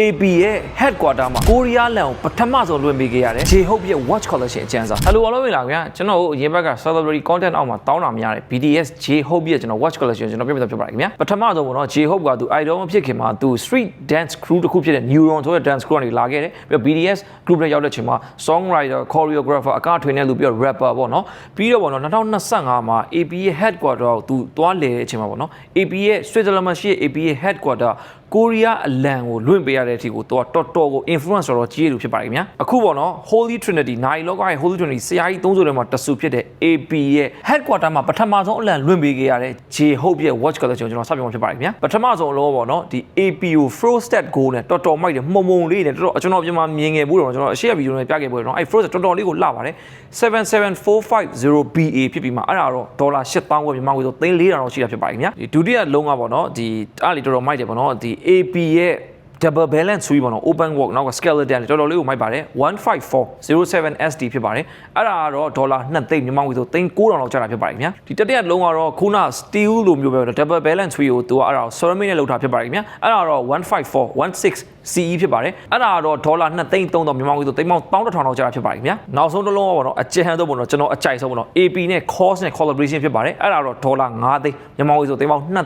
AP ရဲ့ headquarter မှာကိုရီးယားလန်ကိုပထမဆုံးလွှင့်ပေးခဲ့ရတယ် J-Hope ရဲ့ watch collection အကျန်းစာ Hello အားလုံးပဲလာခင်ဗျာကျွန်တော်တို့အရင်ဘက်က celebrity content အောက်မှာတောင်းတာများတယ် BTS J-Hope ရဲ့ကျွန်တော် watch collection ကျွန်တော်ပြပြတာဖြစ်ပါတယ်ခင်ဗျာပထမဆုံးပေါ့နော် J-Hope ကသူ idol မဖြစ်ခင်မှာသူ street dance crew တစ်ခုဖြစ်တဲ့ Neuron ဆိုတဲ့ dance crew ကနေလာခဲ့တယ်ပြီးတော့ BTS group နဲ့ရောက်တဲ့ချိန်မှာ songwriter choreographer အကထွင်တဲ့လူပြီးတော့ rapper ပေါ့နော်ပြီးတော့ပေါ့နော်2025မှာ AP ရဲ့ headquarter ကိုသူသွားလေတဲ့အချိန်မှာပေါ့နော် AP ရဲ့ Switzerland မှာရှိတဲ့ AP ရဲ့ headquarter ကိုရီးယားအလံကိုလွင့်ပေးရတဲ့အထိကိုတော့တော်တော်ကို influence တော်တော်ကြီးရလို့ဖြစ်ပါတယ်ခင်ဗျာအခုပေါ့နော် Holy Trinity နိုင်လောကရဲ့ Holy Trinity ဆရာကြီးသုံးဆိုထဲမှာတဆူဖြစ်တဲ့ AP ရဲ့ headquarter မှာပထမဆုံးအလံလွင့်ပေးခဲ့ရတဲ့ J Hope ရဲ့ watch collection ကိုကျွန်တော်စပြောမှာဖြစ်ပါတယ်ခင်ဗျာပထမဆုံးအလုံးပေါ့နော်ဒီ AP ကို Frosted Gold နဲ့တော်တော်မိုက်တယ်မှုံမှုံလေးနဲ့တော်တော်ကျွန်တော်ပြန်မှာမြင်ငယ်ဘူးတော့ကျွန်တော်အရှိရဗီဒီယိုနဲ့ပြခဲ့ပို့တယ်နော်အဲ့ Frosted တော်တော်လေးကိုလှပါတယ်77450 BA ဖြစ်ပြီးမှအဲ့ဒါတော့ဒေါ်လာ8000ကိုမြန်မာငွေဆို3400တော့ရှိတာဖြစ်ပါတယ်ခင်ဗျာဒီဒုတိယလုံးကပေါ့နော်ဒီအားလေးတော်တော်မိုက်တယ်ပေါ့နော်ဒီ AP ရဲ့ double balance 3ပေါ့နော် open work နောက်က skeleton တော်တော်လေးကိုမိုက်ပါတယ်15407 SD ဖြစ်ပါတယ်အဲ့ဒါကတော့ဒေါ်လာ2သိန်းမြန်မာငွေဆိုသိန်း9000လောက်ကျတာဖြစ်ပါတယ်ခင်ဗျာဒီတတိယလုံးကတော့ခုန steel လိုမျိုးပဲ double balance 3ကိုသူကအဲ့ဒါကို ceramic နဲ့လုပ်ထားဖြစ်ပါတယ်ခင်ဗျာအဲ့ဒါတော့15416 CE ဖြစ်ပါတယ်အဲ့ဒါကတော့ဒေါ်လာ2သိန်း3000မြန်မာငွေဆိုသိန်းပေါင်း11000လောက်ကျတာဖြစ်ပါတယ်ခင်ဗျာနောက်ဆုံးတစ်လုံးကပေါ့နော်အကျဉ်းဟန်တော့ပေါ့နော်ကျွန်တော်အကြိုက်ဆုံးပေါ့နော် AP နဲ့ cost နဲ့ collaboration ဖြစ်ပါတယ်အဲ့ဒါတော့ဒေါ်လာ9သိန်းမြန်မာငွေဆိုသိန်းပေါင်း2000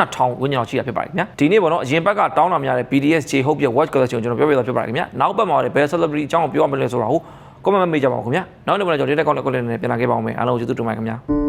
2000ဝန်းကျင်လောက်ရှိတာဖြစ်ပါတယ်ခင်ဗျာဒီနေ့ပေါ့နော်အရင်ဘက်ကတောင်းတာများတဲ့ BDS J Hope ရဲ့ watch collection ကိုကျွန်တော်ပြောပြတာဖြစ်ပါတယ်ခင်ဗျာနောက်ဘက်မှာလည်း best celebrity အကြောင်းကိုပြောရမလဲဆိုတာကို comment မေးကြပါဦးခင်ဗျာနောက်နေ့မှာလည်းကျွန်တော် data call နဲ့ call နဲ့ပြန်လာခဲ့ပါအောင်မယ်အားလုံးကျေးဇူးတင်ပါတယ်ခင်ဗျာ